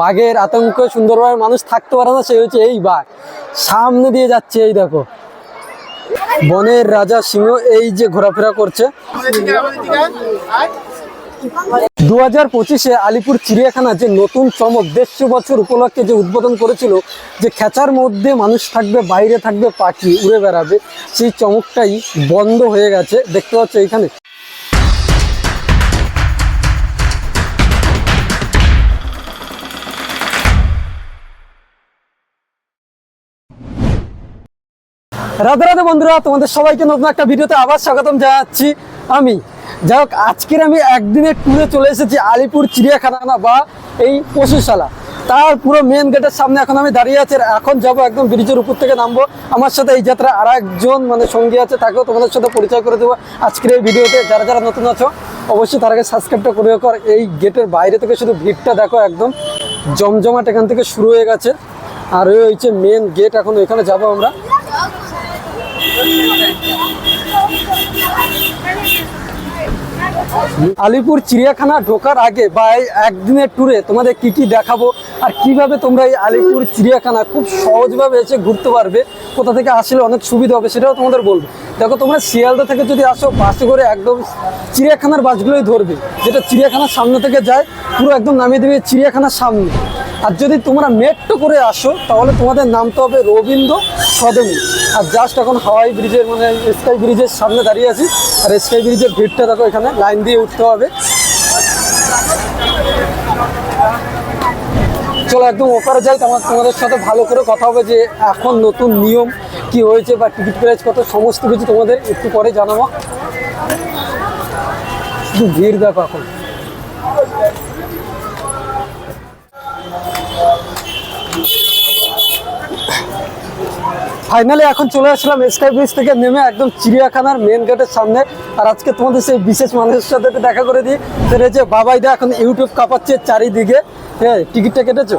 বাঘের আতঙ্ক সুন্দরভাবে মানুষ থাকতে পারে না, সে হচ্ছে এই বাঘ। সামনে দিয়ে যাচ্ছে এই দেখো। বনের রাজা সিংহ এই যে ঘোরাফেরা করছে। দু হাজার পঁচিশে আলিপুর চিড়িয়াখানা যে নতুন চমক দেড়শো বছর উপলক্ষে যে উদ্বোধন করেছিল, যে খেঁচার মধ্যে মানুষ থাকবে, বাইরে থাকবে, পাখি উড়ে বেড়াবে, সেই চমকটাই বন্ধ হয়ে গেছে। দেখতে পাচ্ছ এইখানে। রাধে রাধে বন্ধুরা, তোমাদের সবাইকে নতুন একটা ভিডিওতে আবার স্বাগতম জানাচ্ছি আমি। যাই হোক, আজকের আমি একদিনের ট্যুরে চলে এসেছি আলিপুর চিড়িয়াখানা বা এই পশুশালা। তার পুরো মেন গেটের সামনে এখন আমি দাঁড়িয়ে আছি এখন যাব একদম ব্রিজের উপর থেকে নামবো। আমার সাথে এই যাত্রা আর একজন মানে সঙ্গী আছে, তাকেও তোমাদের সাথে পরিচয় করে দেবো আজকের এই ভিডিওতে। যারা যারা নতুন আছো, অবশ্যই তার আগে সাবস্ক্রাইবটা করে আর এই গেটের বাইরে থেকে শুধু ভিড়টা দেখো, একদম জমজমাট এখান থেকে শুরু হয়ে গেছে। আর ওই হচ্ছে মেন গেট এখন ওইখানে যাব আমরা। আলিপুর চিড়িয়াখানা ঢোকার আগে বা একদিনের ট্যুরে তোমাদের কি কি দেখাবো আর কীভাবে তোমরা এই আলিপুর চিড়িয়াখানা খুব সহজভাবে এসে ঘুরতে পারবে, কোথা থেকে আসলে অনেক সুবিধা হবে সেটাও তোমাদের বলব। দেখো, তোমরা শিয়ালদা থেকে যদি আসো, বাসে করে একদম চিড়িয়াখানার বাসগুলোই ধরবে। যেটা চিড়িয়াখানার সামনে থেকে যায়, পুরো একদম নামিয়ে দেবে চিড়িয়াখানার সামনে। আর যদি তোমরা মেট্রো করে আসো, তাহলে তোমাদের নামতে হবে রবীন্দ্র সদনী। আর জাস্ট এখন হাওয়াই ব্রিজের মানে স্কাই ব্রিজের সামনে দাঁড়িয়ে আছি। আর স্কাই ব্রিজের ভিড়টা দেখো, এখানে লাইন দিয়ে উঠতে হবে। চলো একদম ওপারে যাই তোমার তোমাদের সাথে ভালো করে কথা হবে যে এখন নতুন নিয়ম কি হয়েছে বা টিকিট প্রাইস কত, সমস্ত কিছু তোমাদের একটু পরে জানাব। ভিড় দেখো এখন। ফাইনালি এখন চলে আসলাম স্কাই ব্রিজ থেকে নেমে একদম চিড়িয়াখানার মেন গেটের সামনে। আর আজকে তোমাদের সেই বিশেষ মানুষের সাথে একটু দেখা করে দিই। সেটা হচ্ছে বাবাইদা এখন ইউটিউব কাঁপাচ্ছে চারিদিকে। হ্যাঁ টিকিটটা কেটেছো?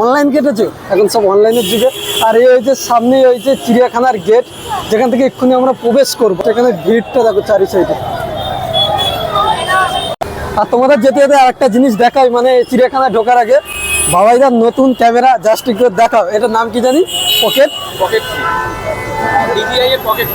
অনলাইন কেটেছো? এখন সব অনলাইনের যুগে। আর এই হয়েছে সামনে হয়েছে চিড়িয়াখানার গেট যেখান থেকে এক্ষুনি আমরা প্রবেশ করব সেখানে ভিড়টা দেখো চারি সাইডে আর তোমাদের যেতে যেতে আরেকটা জিনিস দেখাই মানে চিড়িয়াখানা ঢোকার আগে। বাবাইদার নতুন ক্যামেরা জাস্ট একটু দেখাও। এটার নাম কি জানি? পকেট পকেট পকেট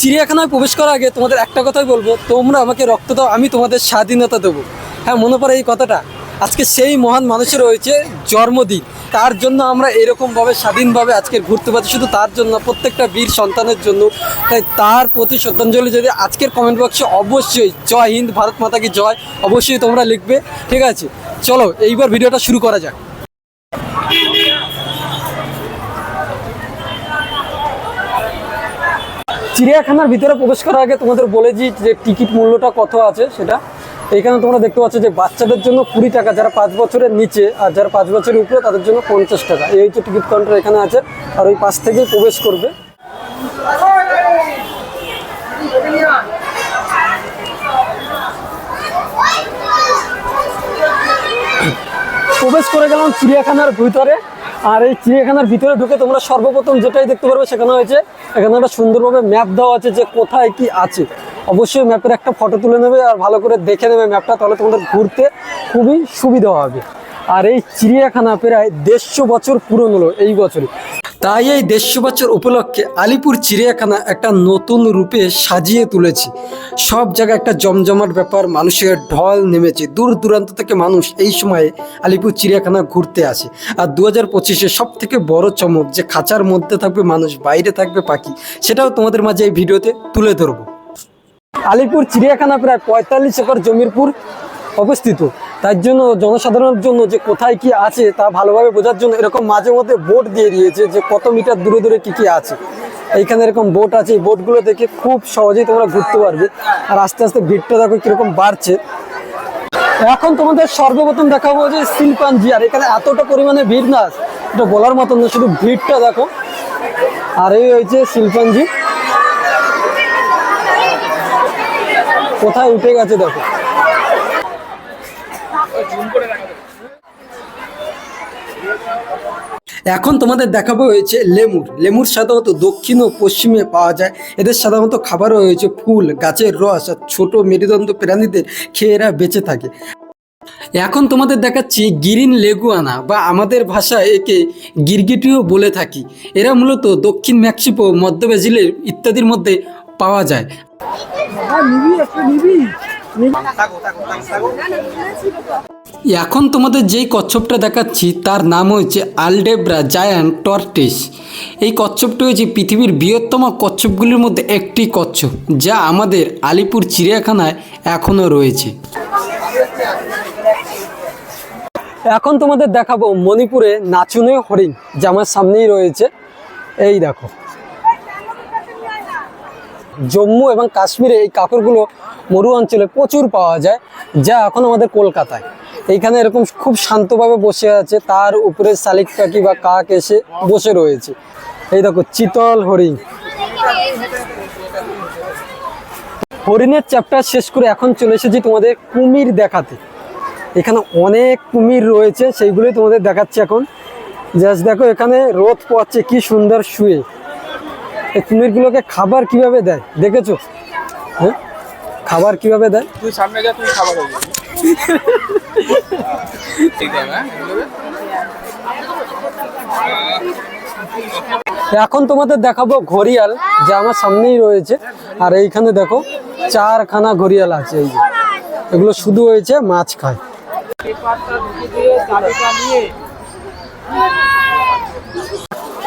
চিড়িয়াখানায় প্রবেশ করার আগে তোমাদের একটা কথাই বলব তোমরা আমাকে রক্ত দাও আমি তোমাদের স্বাধীনতা দেবো। হ্যাঁ মনে পড়ে এই কথাটা? আজকে সেই মহান মানুষের রয়েছে জন্মদিন। তার জন্য আমরা এরকমভাবে স্বাধীনভাবে আজকে ঘুরতে পারছি, শুধু তার জন্য প্রত্যেকটা বীর সন্তানের জন্য। তাই তার প্রতি শ্রদ্ধাঞ্জলি যদি আজকের কমেন্ট বক্সে অবশ্যই জয় হিন্দ, ভারত মাতাকে জয়, অবশ্যই তোমরা লিখবে, ঠিক আছে? চলো, এইবার ভিডিওটা শুরু করা যাক। চিড়িয়াখানার ভিতরে প্রবেশ করার আগে তোমাদের বলে যে টিকিট মূল্যটা কত আছে সেটা। এখানে তোমরা দেখতে পাচ্ছ যে বাচ্চাদের জন্য কুড়ি টাকা, যারা পাঁচ বছরের নিচে আর যারা পাঁচ বছরের উপরে, তাদের জন্য পঞ্চাশ টাকা। এই হচ্ছে টিকিট কাউন্টার এখানে আছে, আর ওই পাশ থেকেই প্রবেশ করবে। প্রবেশ করে গেলাম চিড়িয়াখানার ভিতরে। আর এই চিড়িয়াখানার ভিতরে ঢুকে তোমরা সর্বপ্রথম যেটাই দেখতে পারবে সেখানে হয়েছে, এখানে একটা সুন্দরভাবে ম্যাপ দেওয়া আছে যে কোথায় কি আছে। অবশ্যই ম্যাপের একটা ফটো তুলে নেবে আর ভালো করে দেখে নেবে ম্যাপটা তাহলে তোমাদের ঘুরতে খুবই সুবিধা হবে। আর এই চিড়িয়াখানা প্রায় দেড়শো বছর পুরনো এই বছরে তাই এই দেড়শো বছর উপলক্ষে আলিপুর চিড়িয়াখানা একটা নতুন রূপে সাজিয়ে তুলেছি। সব জায়গায় একটা জমজমাট ব্যাপার, মানুষের ঢল নেমেছে। দূর দূরান্ত থেকে মানুষ এই সময়ে আলিপুর চিড়িয়াখানা ঘুরতে আসে। আর দু হাজার পঁচিশে সব থেকে বড় চমক যে খাঁচার মধ্যে থাকবে মানুষ, বাইরে থাকবে পাখি, সেটাও তোমাদের মাঝে এই ভিডিওতে তুলে ধরবো। আলিপুর চিড়িয়াখানা প্রায় পঁয়তাল্লিশ একর জমিরপুর অবস্থিত। তার জন্য, জনসাধারণের জন্য যে কোথায় কি আছে তা ভালোভাবে বোঝার জন্য এরকম মাঝে মধ্যে বোট দিয়ে দিয়েছে যে কত মিটার দূরে দূরে কি কি আছে। এইখানে এরকম বোট আছে, এই বোটগুলো দেখে খুব সহজেই তোমরা ঘুরতে পারবে। আর আস্তে আস্তে ভিড়টা দেখো কীরকম বাড়ছে। এখন তোমাদের সর্বপ্রথম দেখাবো যে শিল্পাঞ্জি, আর এখানে এতটা পরিমাণে ভিড় না, এটা বলার মতন না, শুধু ভিড়টা দেখো। আর এই হয়েছে শিল্পাঞ্জি। কোথায় উঠে গেছে দেখো। এখন তোমাদের দেখাবো হয়েছে লেমুর। লেমুর সাধারণত দক্ষিণ ও পশ্চিমে পাওয়া যায়। এদের সাধারণত খাবারও হয়েছে ফুল গাছের রস আর ছোট মেরুদণ্ড প্রাণীদের খেয়ে এরা বেঁচে থাকে। এখন তোমাদের দেখাচ্ছি গিরিন লেগুয়ানা বা আমাদের ভাষায় একে গিরগিটিও বলে থাকি। এরা মূলত দক্ষিণ মেক্সিকো মধ্য ব্রাজিলের ইত্যাদির মধ্যে পাওয়া যায়। এখন তোমাদের যেই কচ্ছপটা দেখাচ্ছি, তার নাম হয়েছে আলডেব্রা জায়ান্ট টর্টিস। এই কচ্ছপটি হয়েছে পৃথিবীর বৃহত্তম কচ্ছপগুলির মধ্যে একটি কচ্ছপ, যা আমাদের আলিপুর চিড়িয়াখানায় এখনও রয়েছে। এখন তোমাদের দেখাবো মণিপুরে নাচুনে হরিণ, যা আমার সামনেই রয়েছে। এই দেখো। জম্মু এবং কাশ্মীরে এই কাপড়গুলো মরু অঞ্চলে প্রচুর পাওয়া যায়, যা এখন আমাদের কলকাতায়। এইখানে এরকম খুব শান্তভাবে বসে আছে, তার উপরে শালিক পাখি বা কাক এসে বসে রয়েছে। এই দেখো, চিতল হরিণ। হরিণের চ্যাপ্টার শেষ করে এখন চলে এসেছি তোমাদের কুমির দেখাতে। এখানে অনেক কুমির রয়েছে, সেইগুলোই তোমাদের দেখাচ্ছি এখন। জাস্ট দেখো, এখানে রোদ পোয়াচ্ছে কি সুন্দর শুয়ে। এই কুমিরগুলোকে খাবার কীভাবে দেয়? দেখেছ? হ্যাঁ? খাবার কীভাবে দেয়? তুই সামনে যা তুই খাবার হয়ে ঠিক আছে হ্যাঁ? এখন তোমাদের দেখাবো ঘড়িয়াল যা আমার সামনেই রয়েছে। আর এইখানে দেখো চারখানা ঘড়িয়াল আছে এই যে। এগুলো শুধু হয়েছে মাছ খায়।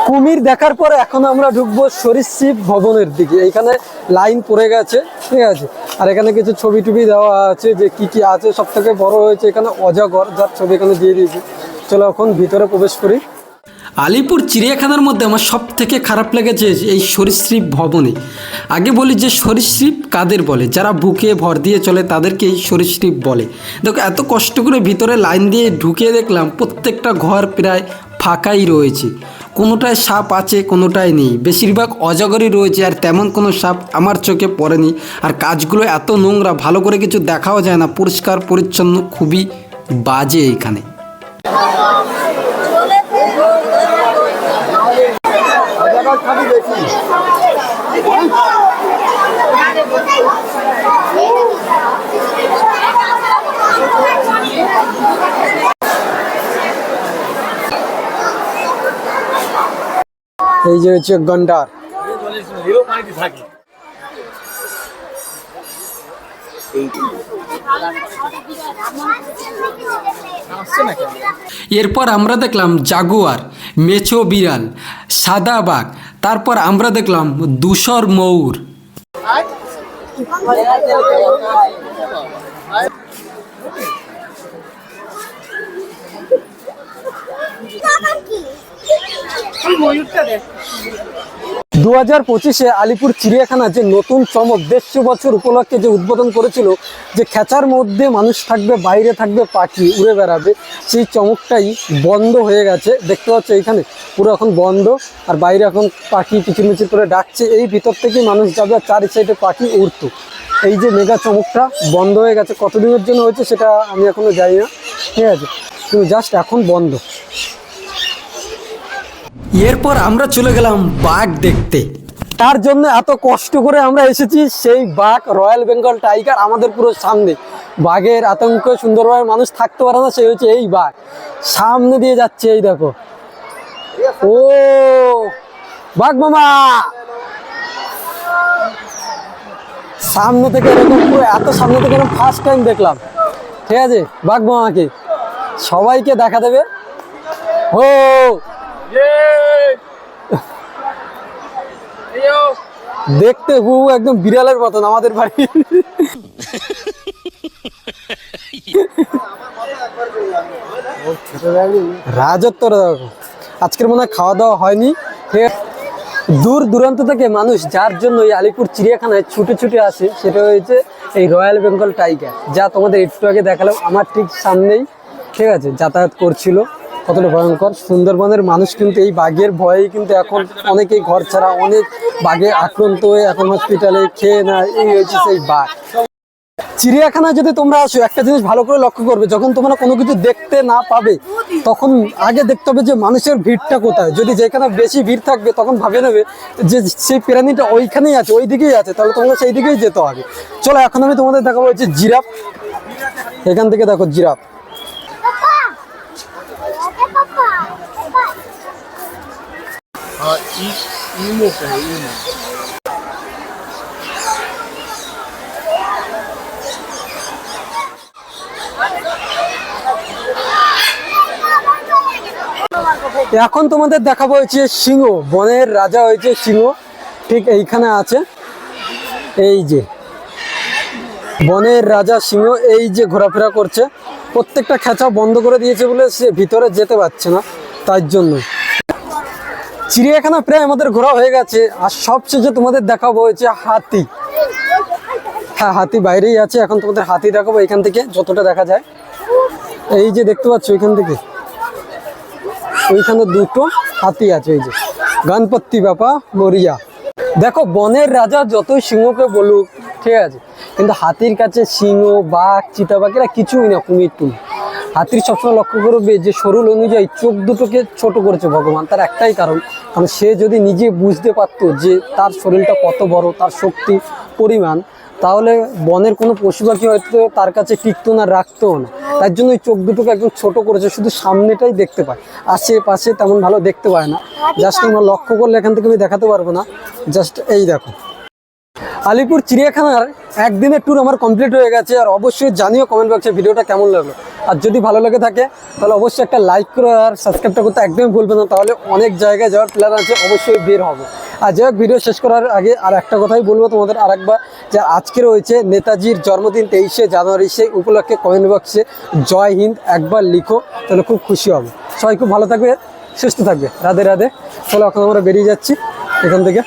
কুমির দেখার পরে এখন আমরা ঢুকবো সরীসৃপ ভবনের দিকে। এইখানে লাইন পড়ে গেছে ঠিক আছে? আর এখানে কিছু ছবি টবি দেওয়া আছে যে কি কি আছে সব থেকে বড় হয়েছে এখানে অজগর, যার ছবি এখানে দিয়ে দিয়েছে। চলো এখন ভিতরে প্রবেশ করি। আলিপুর চিড়িয়াখানার মধ্যে আমার সব থেকে খারাপ লেগেছে এই সরীসৃপ ভবনে। আগে বলি যে সরীসৃপ কাদের বলে? যারা বুকে ভর দিয়ে চলে তাদেরকে এই সরীসৃপ বলে। দেখো, এত কষ্ট করে ভিতরে লাইন দিয়ে ঢুকে দেখলাম, প্রত্যেকটা ঘর প্রায় ফাঁকাই রয়েছে। কোনোটায় সাপ আছে কোনোটায় নেই। বেশিরভাগ অজগরই রয়েছে আর তেমন কোনো সাপ আমার চোখে পড়েনি। আর কাজগুলো এত নোংরা ভালো করে কিছু দেখাও যায় না। পরিষ্কার পরিচ্ছন্ন খুবই বাজে এখানে। এই যে হচ্ছে গন্ডার। এরপর আমরা দেখলাম জাগুয়ার, মেছো বিড়াল সাদা বাঘ তারপর আমরা দেখলাম দুশর ময়ূর। দু হাজার পঁচিশে আলিপুর চিড়িয়াখানা যে নতুন চমক দেড়শো বছর উপলক্ষে যে উদ্বোধন করেছিল, যে খেঁচার মধ্যে মানুষ থাকবে, বাইরে থাকবে, পাখি উড়ে বেড়াবে, সেই চমকটাই বন্ধ হয়ে গেছে। দেখতে পাচ্ছ এইখানে পুরো এখন বন্ধ, আর বাইরে এখন পাখি কিচিরমিচির করে ডাকছে। এই ভিতর থেকেই মানুষ যাবে, আর চারি সাইডে পাখি উড়তো। এই যে মেগা চমকটা বন্ধ হয়ে গেছে। কতদিনের জন্য হয়েছে সেটা আমি এখনও জানি না। ঠিক আছে, কিন্তু জাস্ট এখন বন্ধ। এরপর আমরা চলে গেলাম বাঘ দেখতে। তার জন্য এত কষ্ট করে আমরা এসেছি সেই বাঘ, রয়্যাল বেঙ্গল টাইগার আমাদের পুরো সামনে। বাঘের আতঙ্ক সুন্দরভাবে মানুষ থাকতে পারে না সেই হচ্ছে এই বাঘ। সামনে দিয়ে যাচ্ছে এই দেখো। ও, বাঘ মামা! সামনে থেকে এরকম পুরো এত সামনে থেকে এরকম ফার্স্ট টাইম দেখলাম। ঠিক আছে? বাঘ মামাকে সবাইকে দেখা দেবে। ও দেখতে হু একদম বিড়ালের মতন আমাদের বাড়ি। রাজত্ব আজকের মনে হয় খাওয়া দাওয়া হয়নি। দূর দূরান্ত থেকে মানুষ যার জন্য এই আলিপুর চিড়িয়াখানায় ছুটে ছুটে আসে, সেটা হয়েছে এই রয়্যাল বেঙ্গল টাইগার। যা তোমাদের একটু আগে দেখালাম, আমার ঠিক সামনেই, ঠিক আছে, যাতায়াত করছিল। কতটা ভয়ঙ্কর। সুন্দরবনের মানুষ কিন্তু এই বাঘের ভয়েই কিন্তু এখন অনেকেই ঘর ছাড়া, অনেক বাঘে আক্রান্ত হয়ে এখন হসপিটালে খেয়ে না এই হয়েছে সেই বাঘ। চিড়িয়াখানা যদি তোমরা আসো, একটা জিনিস ভালো করে লক্ষ্য করবে, যখন তোমরা কোনো কিছু দেখতে না পাবে, তখন আগে দেখতে হবে যে মানুষের ভিড়টা কোথায়। যদি যেখানে বেশি ভিড় থাকবে, তখন ভাবে নেবে যে সেই প্রাণীটা ওইখানেই আছে ওই দিকেই আছে। তাহলে তোমরা সেই দিকেই যেতে হবে। চলো, এখন আমি তোমাদের দেখাবো হচ্ছে জিরাফ। এখান থেকে দেখো জিরাফ। এখন তোমাদের দেখাবো হয়েছে সিংহ, বনের রাজা হয়েছে সিংহ, ঠিক এইখানে আছে। এই যে বনের রাজা সিংহ, এই যে ঘোরাফেরা করছে। প্রত্যেকটা খেঁচা বন্ধ করে দিয়েছে বলে সে ভিতরে যেতে পারছে না, তার জন্য। চিড়িয়াখানা প্রায় আমাদের ঘোরা হয়ে গেছে। আর সবশেষে তোমাদের দেখাবো হচ্ছে হাতি। হ্যাঁ হাতি বাইরেই আছে। এখন তোমাদের হাতি দেখাবো এখান থেকে, যতটা দেখা যায়। এই যে দেখতে পাচ্ছ এখান থেকে। ওইখানে দুটো হাতি আছে, এই যে। গণপতি বাপা মরিয়া। দেখো, বনের রাজা যতই সিংহকে বলুক, ঠিক আছে, কিন্তু হাতির কাছে সিংহ, বাঘ, চিতাবাঘেরা কিছুই না কুমির টুমি হাতির সবসময় লক্ষ্য করবে যে শরীর অনুযায়ী চোখ দুটোকে ছোট করেছে ভগবান, তার একটাই কারণ। কারণ সে যদি নিজে বুঝতে পারতো যে তার শরীরটা কত বড়, তার শক্তি, পরিমাণ, তাহলে বনের কোনো পশু পাখি হয়তো তার কাছে টিকতো না রাখতো না। তার জন্য ওই চোখ দুটোকে একদম ছোট করেছে, শুধু সামনেটাই দেখতে পায়। আশেপাশে তেমন ভালো দেখতে পায় না। জাস্ট তোমরা লক্ষ্য করলে এখান থেকে আমি দেখাতে পারব না। জাস্ট এই দেখো। আলিপুর চিড়িয়াখানার একদিনের ট্যুর আমার কমপ্লিট হয়ে গেছে, আর অবশ্যই জানিও কমেন্ট বক্সে ভিডিওটা কেমন লাগল। আর যদি ভালো লাগে থাকে, তাহলে অবশ্যই একটা লাইক করো আর সাবস্ক্রাইবটা করতে একদমই ভুলবে না, তাহলে অনেক জায়গায় যাওয়ার প্ল্যান আছে, অবশ্যই বের হবে। আর যাই ভিডিও শেষ করার আগে আর একটা কথাই বলব তোমাদের আরেকবার, যে আজকে রয়েছে নেতাজির জন্মদিন তেইশে জানুয়ারি, সেই উপলক্ষে কমেন্ট বক্সে জয় হিন্দ একবার লিখো, তাহলে খুব খুশি হবে। সবাই খুব ভালো থাকবে, সুস্থ থাকবে। রাধে রাধে। তাহলে এখন আমরা বেরিয়ে যাচ্ছি, এখান থেকে।